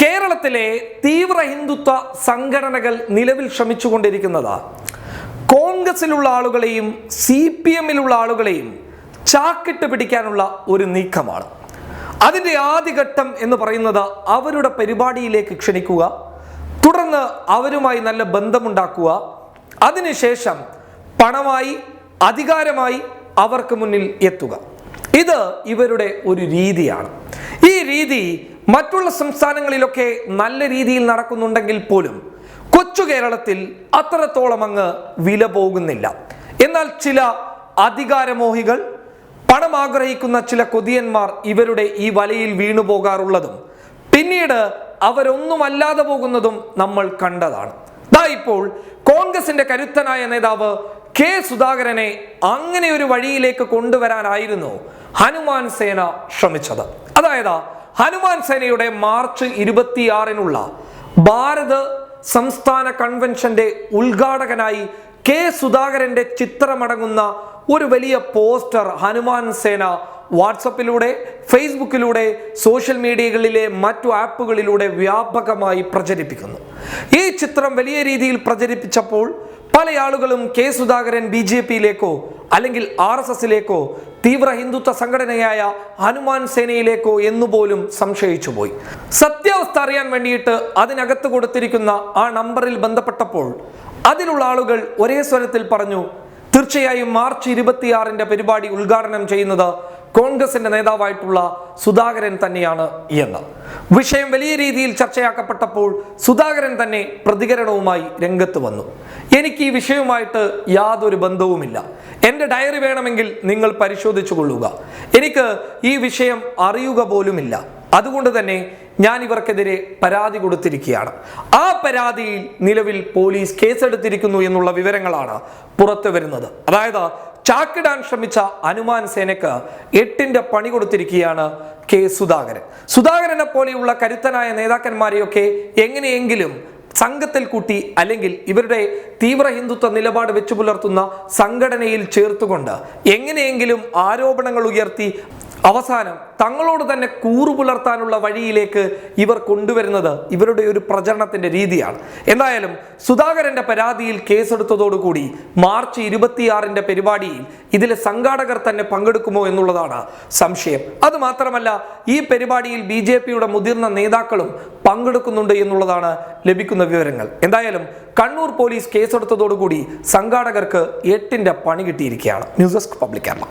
കേരളത്തിലെ തീവ്ര ഹിന്ദുത്വ സംഘടനകൾ നിലവിൽ ശ്രമിച്ചുകൊണ്ടിരിക്കുന്നത്. കോൺഗ്രസിലുള്ള ആളുകളെയും സി പി എമ്മിലുള്ള ആളുകളെയും ചാക്കിട്ട് പിടിക്കാനുള്ള ഒരു നീക്കമാണ്. അതിന്റെ ആദ്യഘട്ടം എന്ന് പറയുന്നത് അവരുടെ പരിപാടിയിലേക്ക് ക്ഷണിക്കുക തുടർന്ന് അവരുമായി നല്ല ബന്ധമുണ്ടാക്കുക അതിനുശേഷം പണമായി അധികാരമായി അവർക്ക് മുന്നിൽ എത്തുക. ഇത് ഇവരുടെ ഒരു രീതിയാണ്. ഈ രീതി മറ്റുള്ള സംസ്ഥാനങ്ങളിലൊക്കെ നല്ല രീതിയിൽ നടക്കുന്നുണ്ടെങ്കിൽ പോലും കൊച്ചു കേരളത്തിൽ അത്രത്തോളം അങ്ങ് വില പോകുന്നില്ല. എന്നാൽ ചില അധികാരമോഹികൾ പണം ആഗ്രഹിക്കുന്ന ചില കൊതിയന്മാർ ഇവരുടെ ഈ വലയിൽ വീണു പോകാറുള്ളതും പിന്നീട് അവരൊന്നുമല്ലാതെ പോകുന്നതും നമ്മൾ കണ്ടതാണ്. ദാ ഇപ്പോൾ കോൺഗ്രസിന്റെ കരുത്തനായ നേതാവ് കെ സുധാകരനെ അങ്ങനെ ഒരു വഴിയിലേക്ക് കൊണ്ടുവരാനായിരുന്നു ഹനുമാൻ സേന ശ്രമിച്ചത്. അതായത് ഹനുമാൻ സേനയുടെ മാർച്ച് ഇരുപത്തിയാറിനുള്ള ഭാരത് സംസ്ഥാന കൺവെൻഷന്റെ ഉദ്ഘാടകനായി കെ സുധാകരന്റെ ചിത്രമടങ്ങുന്ന ഒരു വലിയ പോസ്റ്റർ ഹനുമാൻ സേന വാട്സപ്പിലൂടെ ഫേസ്ബുക്കിലൂടെ സോഷ്യൽ മീഡിയകളിലെ മറ്റു ആപ്പുകളിലൂടെ വ്യാപകമായി പ്രചരിപ്പിക്കുന്നു. ഈ ചിത്രം വലിയ രീതിയിൽ പ്രചരിപ്പിച്ചപ്പോൾ പല ആളുകളും കെ സുധാകരൻ ബി ജെ പിയിലേക്കോ അല്ലെങ്കിൽ ആർ എസ് എസിലേക്കോ തീവ്ര ഹിന്ദുത്വ സംഘടനയായ ഹനുമാൻ സേനയിലേക്കോ എന്നുപോലും സംശയിച്ചുപോയി. സത്യാവസ്ഥ അറിയാൻ വേണ്ടിയിട്ട് അതിനകത്ത് കൊടുത്തിരിക്കുന്ന ആ നമ്പറിൽ ബന്ധപ്പെട്ടപ്പോൾ അതിലുള്ള ആളുകൾ ഒരേ സ്വരത്തിൽ പറഞ്ഞു തീർച്ചയായും മാർച്ച് ഇരുപത്തിയാറിന്റെ പരിപാടി ഉദ്ഘാടനം ചെയ്യുന്നത് കോൺഗ്രസിന്റെ നേതാവായിട്ടുള്ള സുധാകരൻ തന്നെയാണ് എന്ന്. വിഷയം വലിയ രീതിയിൽ ചർച്ചയാക്കപ്പെട്ടപ്പോൾ സുധാകരൻ തന്നെ പ്രതികരണവുമായി രംഗത്ത് വന്നു. എനിക്ക് ഈ വിഷയവുമായിട്ട് യാതൊരു ബന്ധവുമില്ല. എന്റെ ഡയറി വേണമെങ്കിൽ നിങ്ങൾ പരിശോധിച്ചു കൊള്ളുക. എനിക്ക് ഈ വിഷയം അറിയുക പോലുമില്ല. അതുകൊണ്ട് തന്നെ ഞാൻ ഇവർക്കെതിരെ പരാതി കൊടുത്തിരിക്കുകയാണ്. ആ പരാതിയിൽ നിലവിൽ പോലീസ് കേസെടുത്തിരിക്കുന്നു എന്നുള്ള വിവരങ്ങളാണ് പുറത്തു വരുന്നത് അതായത് ചാക്കിടാൻ ശ്രമിച്ച ഹനുമാൻ സേനയ്ക്ക് എട്ടിന്റെ പണി കൊടുത്തിരിക്കുകയാണ് കെ സുധാകരൻ. സുധാകരനെ പോലെയുള്ള കരുത്തനായ നേതാക്കന്മാരെയൊക്കെ എങ്ങനെയെങ്കിലും സംഘത്തിൽ കൂട്ടി അല്ലെങ്കിൽ ഇവരുടെ തീവ്ര ഹിന്ദുത്വ നിലപാട് വെച്ചു പുലർത്തുന്ന സംഘടനയിൽ ചേർത്തുകൊണ്ട് എങ്ങനെയെങ്കിലും ആരോപണങ്ങൾ ഉയർത്തി അവസാനം തങ്ങളോട് തന്നെ കൂറു പുലർത്താനുള്ള വഴിയിലേക്ക് ഇവർ കൊണ്ടുവരുന്നത് ഇവരുടെ ഒരു പ്രചരണത്തിന്റെ രീതിയാണ്. എന്തായാലും സുധാകരന്റെ പരാതിയിൽ കേസെടുത്തതോടുകൂടി മാർച്ച് ഇരുപത്തിയാറിന്റെ പരിപാടിയിൽ ഇതിലെ സംഘാടകർ തന്നെ പങ്കെടുക്കുമോ എന്നുള്ളതാണ് സംശയം. അത് മാത്രമല്ല ഈ പരിപാടിയിൽ ബി ജെ പിയുടെ മുതിർന്ന നേതാക്കളും പങ്കെടുക്കുന്നുണ്ട് എന്നുള്ളതാണ് ലഭിക്കുന്ന വിവരങ്ങൾ. എന്തായാലും കണ്ണൂർ പോലീസ് കേസെടുത്തതോടുകൂടി സംഘാടകർക്ക് എട്ടിന്റെ പണി കിട്ടിയിരിക്കുകയാണ്. News desk public Kerala.